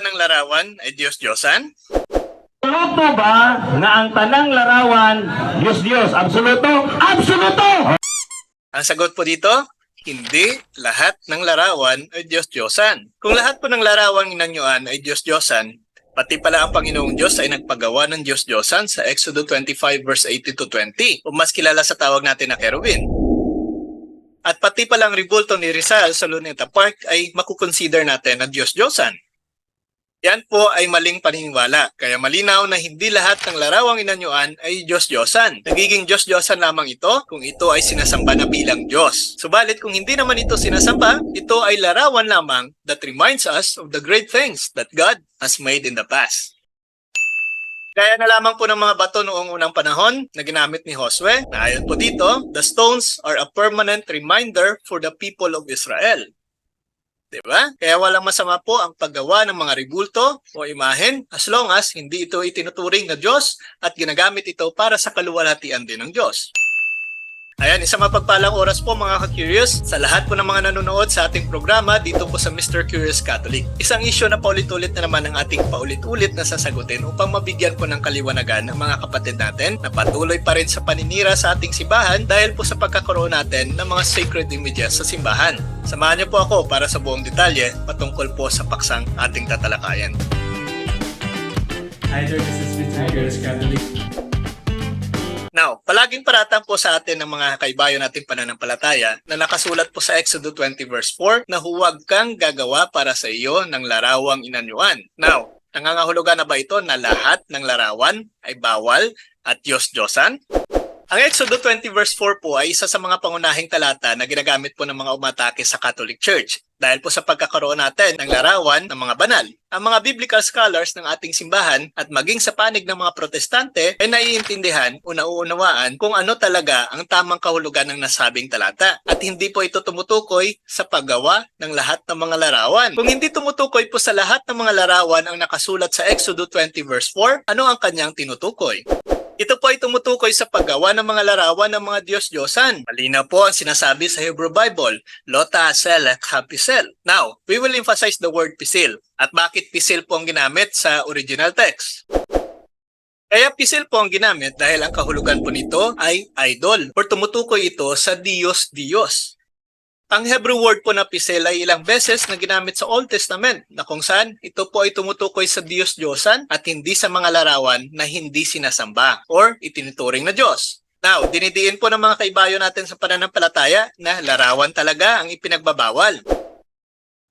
ba ng larawan ay Diyos-Diyosan? Absoluto ba nga ang tanang larawan, Diyos Diyos? Absoluto? Absoluto! Ang sagot po dito, hindi lahat ng larawan ay Diyos-Diyosan. Kung lahat po ng larawan inanyuan ay Diyos-Diyosan, pati pala ang Panginoong Diyos ay nagpagawa ng Diyos-Diyosan sa Exodus 25 verse 18 to 20 o mas kilala sa tawag natin na Kerubin. At pati palang ribulto ni Rizal sa Luneta Park ay makukonsider natin na Diyos-Diyosan. Yan po ay maling paniniwala. Kaya malinaw na hindi lahat ng larawang inanyuan ay Diyos-Diyosan. Nagiging Diyos-Diyosan lamang ito kung ito ay sinasamba na bilang Diyos. Subalit kung hindi naman ito sinasamba, ito ay larawan lamang that reminds us of the great things that God has made in the past. Kaya na lamang po ng mga bato noong unang panahon na ginamit ni Josue na ayon po dito, the stones are a permanent reminder for the people of Israel. Diba? Kaya walang masama po ang paggawa ng mga ribulto o imahen as long as hindi ito itinuturing na Diyos at ginagamit ito para sa kaluwalhatian din ng Diyos. Ayan, isang mapagpalang oras po mga ka-curious sa lahat po ng mga nanonood sa ating programa dito po sa Mr. Curious Catholic. Isang issue na paulit-ulit na naman ang ating paulit-ulit na sasagutin upang mabigyan po ng kaliwanagan ng mga kapatid natin na patuloy pa rin sa paninira sa ating simbahan dahil po sa pagkakaroon natin ng mga sacred images sa simbahan. Samahan niyo po ako para sa buong detalye patungkol po sa paksang ating tatalakayan. Hi there, this is Mr. Girls Catholic. Now, palaging paratang po sa atin ng mga kaibayo nating pananampalataya na nakasulat po sa Exodus 20 verse 4 na huwag kang gagawa para sa iyo ng larawang inanyuan. Now, nangangahulugan na ba ito na lahat ng larawan ay bawal at Diyos-Diyosan? Ang Exodus 20 verse 4 po ay isa sa mga pangunahing talata na ginagamit po ng mga umatake sa Catholic Church dahil po sa pagkakaroon natin ng larawan ng mga banal. Ang mga biblical scholars ng ating simbahan at maging sa panig ng mga protestante ay naiintindihan o nauunawaan kung ano talaga ang tamang kahulugan ng nasabing talata at hindi po ito tumutukoy sa paggawa ng lahat ng mga larawan. Kung hindi tumutukoy po sa lahat ng mga larawan ang nakasulat sa Exodus 20 verse 4, ano ang kanyang tinutukoy? Ito po ay tumutukoy sa paggawa ng mga larawan ng mga Diyos-Diyosan. Malinaw po ang sinasabi sa Hebrew Bible, Lota Asel at Hapisel. Now, we will emphasize the word pisil. At bakit pisil po ang ginamit sa original text? Kaya pisil po ang ginamit dahil ang kahulugan po nito ay idol or tumutukoy ito sa Diyos-Diyos. Ang Hebrew word po na pisil ay ilang beses na ginamit sa Old Testament na kung saan ito po ay tumutukoy sa Diyos-Diyosan at hindi sa mga larawan na hindi sinasamba or itinuturing na Diyos. Now, dinidiin po ng mga kaibayo natin sa pananampalataya na larawan talaga ang ipinagbabawal.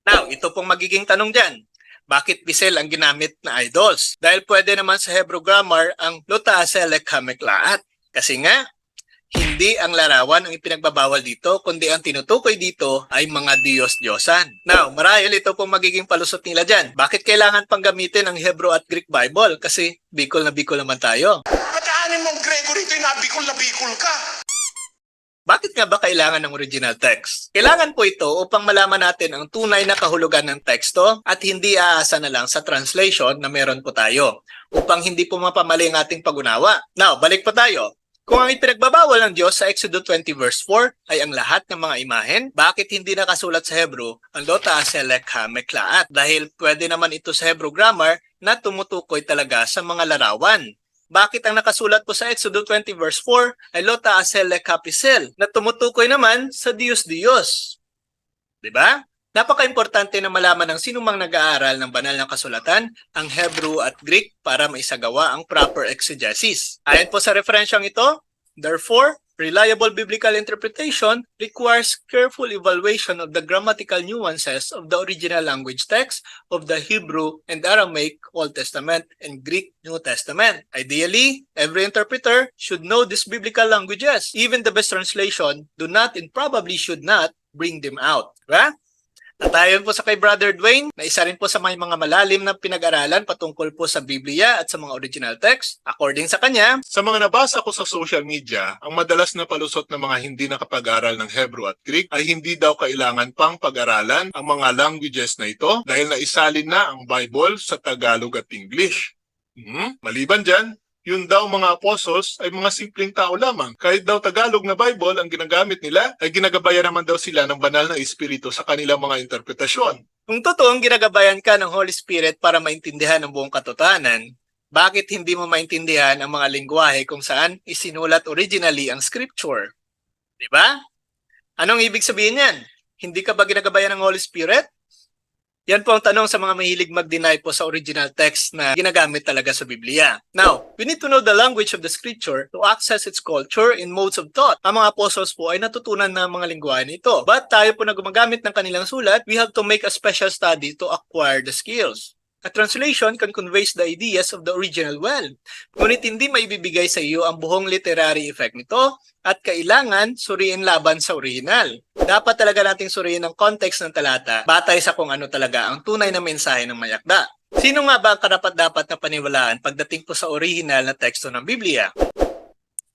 Now, ito pong magiging tanong dyan. Bakit bisel ang ginamit na idols? Dahil pwede naman sa Hebrew grammar ang lutaselek hameklaat. Kasi nga, hindi ang larawan ang ipinagbabawal dito, kundi ang tinutukoy dito ay mga Diyos-Diyosan. Now, marahil ito pong magiging palusot nila dyan. Bakit kailangan pang gamitin ang Hebrew at Greek Bible? Kasi Bicol na Bicol naman tayo. Pataanin mong Gregory ito, nabikol na bikol ka. Bakit nga ba kailangan ng original text? Kailangan po ito upang malaman natin ang tunay na kahulugan ng teksto at hindi aasa na lang sa translation na meron po tayo upang hindi po mapamali ang ating pagunawa. Now, balik pa tayo. Kung ang ipinagbabawal ng Diyos sa Exodus 20 verse 4 ay ang lahat ng mga imahen, bakit hindi nakasulat sa Hebrew ang Lota Aselek Hameklaat? Dahil pwede naman ito sa Hebrew grammar na tumutukoy talaga sa mga larawan. Bakit ang nakasulat po sa Exodus 20 verse 4 ay Lota Aselek Hapisel na tumutukoy naman sa Diyos-Diyos? 'Di ba? Napaka-importante na malaman ng sinumang nag-aaral ng banal na kasulatan, ang Hebrew at Greek para maisagawa ang proper exegesis. Ayon po sa referensyang ito, therefore, reliable biblical interpretation requires careful evaluation of the grammatical nuances of the original language text of the Hebrew and Aramaic Old Testament and Greek New Testament. Ideally, every interpreter should know these biblical languages. Even the best translation do not and probably should not bring them out. Diba? At ayon po sa kay Brother Dwayne, na isa rin po sa may mga malalim na pinag-aralan patungkol po sa Biblia at sa mga original text. According sa kanya, Sa mga nabasa ko sa social media, ang madalas na palusot ng mga hindi nakapag-aral ng Hebrew at Greek ay hindi daw kailangan pang pag-aralan ang mga languages na ito dahil naisalin na ang Bible sa Tagalog at English. Hmm? Maliban dyan, yun daw mga apostles ay mga simpleng tao lamang. Kahit daw Tagalog na Bible ang ginagamit nila, ay ginagabayan naman daw sila ng banal na espiritu sa kanilang mga interpretasyon. Kung totoong ginagabayan ka ng Holy Spirit para maintindihan ang buong katotohanan, bakit hindi mo maintindihan ang mga lingwahe kung saan isinulat originally ang scripture? Di ba? Anong ibig sabihin yan? Hindi ka ba ginagabayan ng Holy Spirit? Yan po ang tanong sa mga mahilig mag-deny po sa original text na ginagamit talaga sa Biblia. Now, we need to know the language of the scripture to access its culture in modes of thought. Ang mga apostles po ay natutunan ng mga lingwahe nito. But tayo po na gumagamit ng kanilang sulat, we have to make a special study to acquire the skills. A translation can convey the ideas of the original well. Ngunit hindi maibibigay sa iyo ang buong literary effect nito at kailangan suriin laban sa original. Dapat talaga nating suriin ang context ng talata batay sa kung ano talaga ang tunay na mensahe ng mayakda. Sino nga ba ang karapat-dapat na paniwalaan pagdating po sa original na teksto ng Biblia?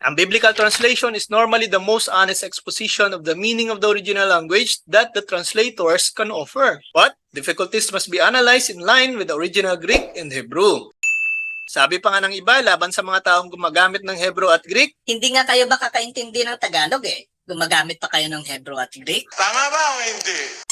Ang biblical translation is normally the most honest exposition of the meaning of the original language that the translators can offer. But difficulties must be analyzed in line with the original Greek and Hebrew. Sabi pa nga ng iba, laban sa mga taong gumagamit ng Hebrew at Greek, Hindi nga kayo makakaintindi ng Tagalog eh. Gumagamit pa kayo ng Hebrew at Greek. Tama ba o hindi?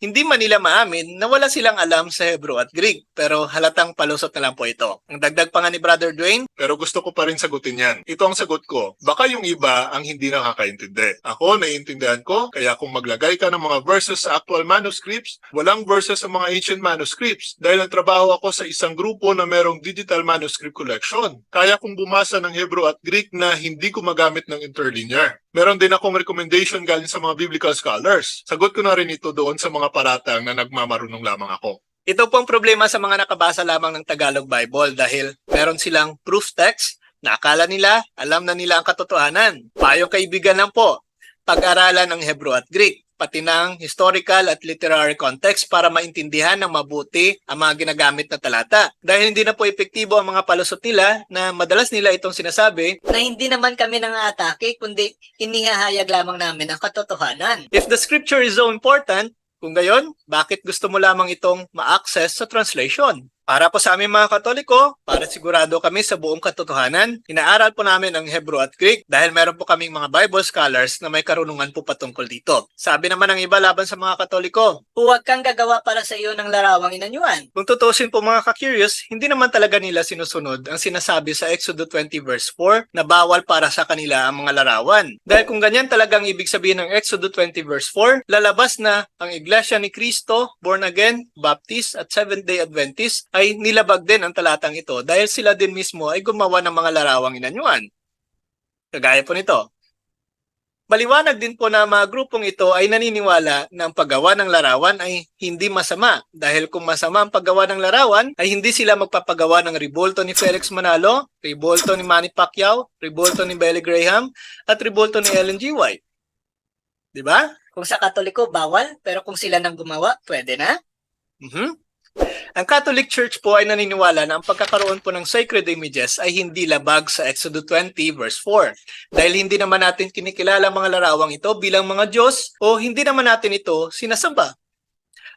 Hindi man nila maamin na wala silang alam sa Hebrew at Greek, pero halatang palusot na lang po ito. Ang dagdag pa nga ni Brother Dwayne, Pero gusto ko pa rin sagutin yan. Ito ang sagot ko. Baka yung iba ang hindi nakakaintindi. Ako, naiintindihan ko, kaya kung maglagay ka ng mga verses sa actual manuscripts, walang verses sa mga ancient manuscripts. Dahil ang trabaho ako sa isang grupo na merong digital manuscript collection. Kaya kong bumasa ng Hebrew at Greek na hindi ko magamit ng interlinear. Meron din akong recommendation galing sa mga biblical scholars. Sagot ko na rin ito doon sa mga paratang na nagmamarunong lamang ako. ito po ang problema sa mga nakabasa lamang ng Tagalog Bible dahil meron silang proof text na akala nila alam na nila ang katotohanan. Payong kaibigan lang po, pag-aralan ng Hebrew at Greek, pati ng historical at literary context para maintindihan ng mabuti ang mga ginagamit na talata. Dahil hindi na po epektibo ang mga palusot nila na madalas nila itong sinasabi, Na hindi naman kami nangaatake, kundi inihahayag lamang namin ang katotohanan. if the scripture is so important, kung gayon, bakit gusto mo lamang itong ma-access sa translation? Para po sa aming mga Katoliko, para sigurado kami sa buong katotohanan, inaaral po namin ang Hebrew at Greek dahil meron po kaming mga Bible scholars na may karunungan po patungkol dito. Sabi naman ng iba laban sa mga Katoliko, Huwag kang gagawa para sa iyo ng larawang inanyuan. kung tutusin po mga ka-curious, hindi naman talaga nila sinusunod ang sinasabi sa Exodus 20 verse 4 na bawal para sa kanila ang mga larawan. Dahil kung ganyan talagang ibig sabihin ng Exodus 20 verse 4, lalabas na ang Iglesia ni Cristo, born again, Baptist at Seventh-day Adventist ay nilabag din ang talatang ito dahil sila din mismo ay gumawa ng mga larawang inanyuan. Kagaya po nito. Maliwanag din po na mga grupong ito ay naniniwala na ang paggawa ng larawan ay hindi masama dahil kung masama ang paggawa ng larawan ay hindi sila magpapagawa ng ribolto ni Felix Manalo, ribolto ni Manny Pacquiao, ribolto ni Billy Graham at ribolto ni Ellen G. White. Di ba? Kung sa Katoliko, bawal. Pero kung sila nang gumawa, pwede na. Mhm. Ang Catholic Church po ay naniniwala na ang pagkakaroon po ng sacred images ay hindi labag sa Exodus 20 verse 4. Dahil hindi naman natin kinikilala mga larawang ito bilang mga Diyos o hindi naman natin ito sinasamba.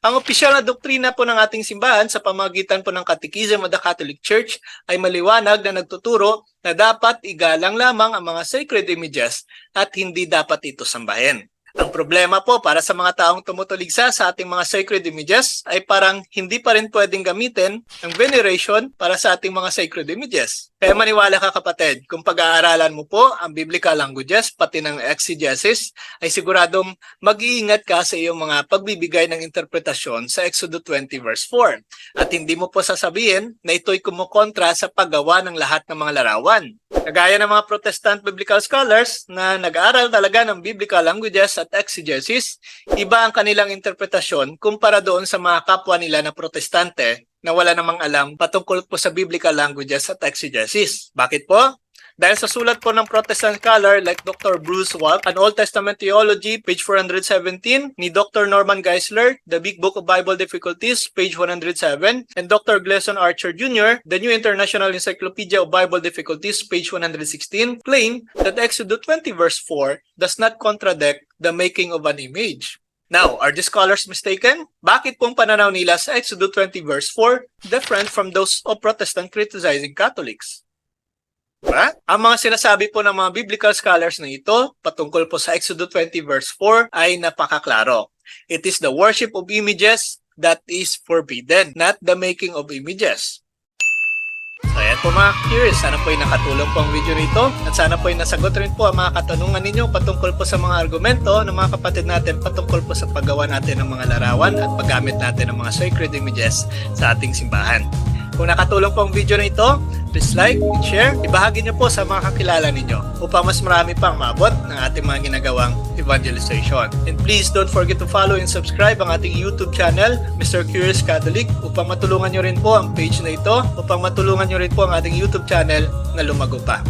Ang opisyal na doktrina po ng ating simbahan sa pamagitan po ng Catechism of the Catholic Church ay maliwanag na nagtuturo na dapat igalang lamang ang mga sacred images at hindi dapat ito sambahin. Ang problema po para sa mga taong tumutuligsa sa ating mga sacred images ay parang hindi pa rin pwedeng gamitin ang veneration para sa ating mga sacred images. Kaya maniwala ka kapatid, kung pag-aaralan mo po ang biblical languages pati ng exegesis, ay siguradong mag-iingat ka sa iyong mga pagbibigay ng interpretasyon sa Exodus 20 verse 4. At hindi mo po sasabihin na ito'y kumukontra sa paggawa ng lahat ng mga larawan. Kagaya ng mga Protestant biblical scholars na nag-aaral talaga ng biblical languages at exegesis, iba ang kanilang interpretasyon kumpara doon sa mga kapwa nila na protestante na wala namang alam patungkol po sa biblical languages at exegesis. Bakit po? Dahil sa sulat po ng Protestant scholar like Dr. Bruce Watt, An Old Testament Theology, page 417, ni Dr. Norman Geisler, The Big Book of Bible Difficulties, page 107, and Dr. Gleason Archer Jr., The New International Encyclopedia of Bible Difficulties, page 116, claim that Exodus 20 verse 4 does not contradict the making of an image. Now, are the scholars mistaken? Bakit pong pananaw nila sa Exodus 20 verse 4 different from those of Protestant criticizing Catholics? Diba? Ang mga sinasabi po ng mga biblical scholars na ito patungkol po sa Exodus 20 verse 4 ay napakaklaro. It is the worship of images that is forbidden, not the making of images. So ayan po mga curious, sana po ay nakatulong po ang video nito at sana po ay nasagot rin po ang mga katanungan ninyo patungkol po sa mga argumento ng mga kapatid natin patungkol po sa paggawa natin ng mga larawan at paggamit natin ng mga sacred images sa ating simbahan. Kung nakatulong po ang video na ito, please like share. Ibahagi niyo po sa mga kakilala ninyo upang mas marami pang maabot ng ating mga ginagawang evangelization. And please don't forget to follow and subscribe ang ating YouTube channel, Mr. Curious Catholic, upang matulungan niyo rin po ang page na ito, upang matulungan niyo rin po ang ating YouTube channel na lumago pa.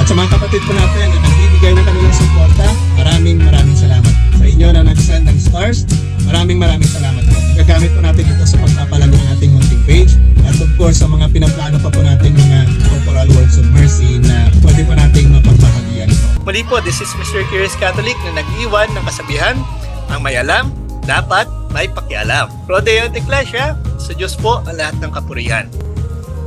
At sa mga kapatid po natin na nagbibigay ng kanilang suporta, maraming maraming salamat. Sa inyo na nag-send ng stars, maraming maraming salamat po. Gagamit po natin ito sa pagpapalago ng ating munting page. At of course, sa mga pinaplano pa po natin mga corporal works of mercy na pwede po nating mapagbahagian ito. Muli po, this is Mr. Curious Catholic na nag-iwan ng kasabihan, ang may alam, dapat may pakialam. Pro Deo et Ecclesia, sa Diyos po ang lahat ng kapurihan.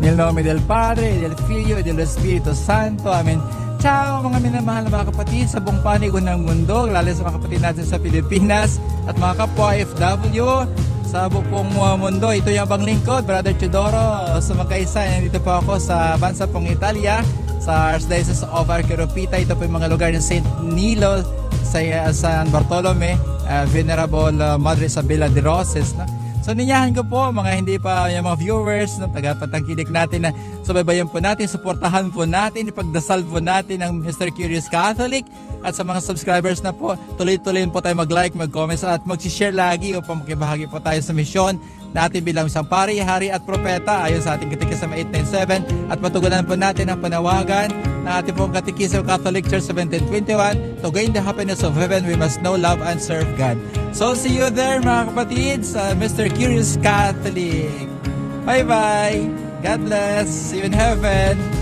Nel nome del Padre, del Figlio, e dello Spirito Santo. Amen. Ciao mga minamahal na mga kapatid sa buong panig ng mundo, lalo sa mga kapatid natin sa Pilipinas at mga kapwa FW sa buong uh, mundo. Ito yung abang lingkod, Brother Chidoro. Sa magkaisa, nandito po ako sa bansa pong Italia, sa Archdiocese of Arqueropita. Ito po yung mga lugar ng St. Nilo, sa uh, San Bartolome, uh, Venerable uh, Madre Isabella de Roses. No? So ninyahan ko po mga hindi pa yung mga viewers no, tagapatangkilik natin na subaybayan po natin, suportahan po natin, ipagdasal po natin ang Mr. Curious Catholic at sa mga subscribers na po, tuloy-tuloy po tayo mag-like, mag-comment at mag-share lagi upang makibahagi po tayo sa misyon natin bilang isang pari, hari at propeta ayon sa ating katikisama 897 at matugunan po natin ang panawagan na ating pong katikisama Catholic Church 1721 to gain the happiness of heaven we must know, love and serve God. So see you there mga kapatid sa Mr. Curious Catholic. Bye bye. God bless. See you in heaven.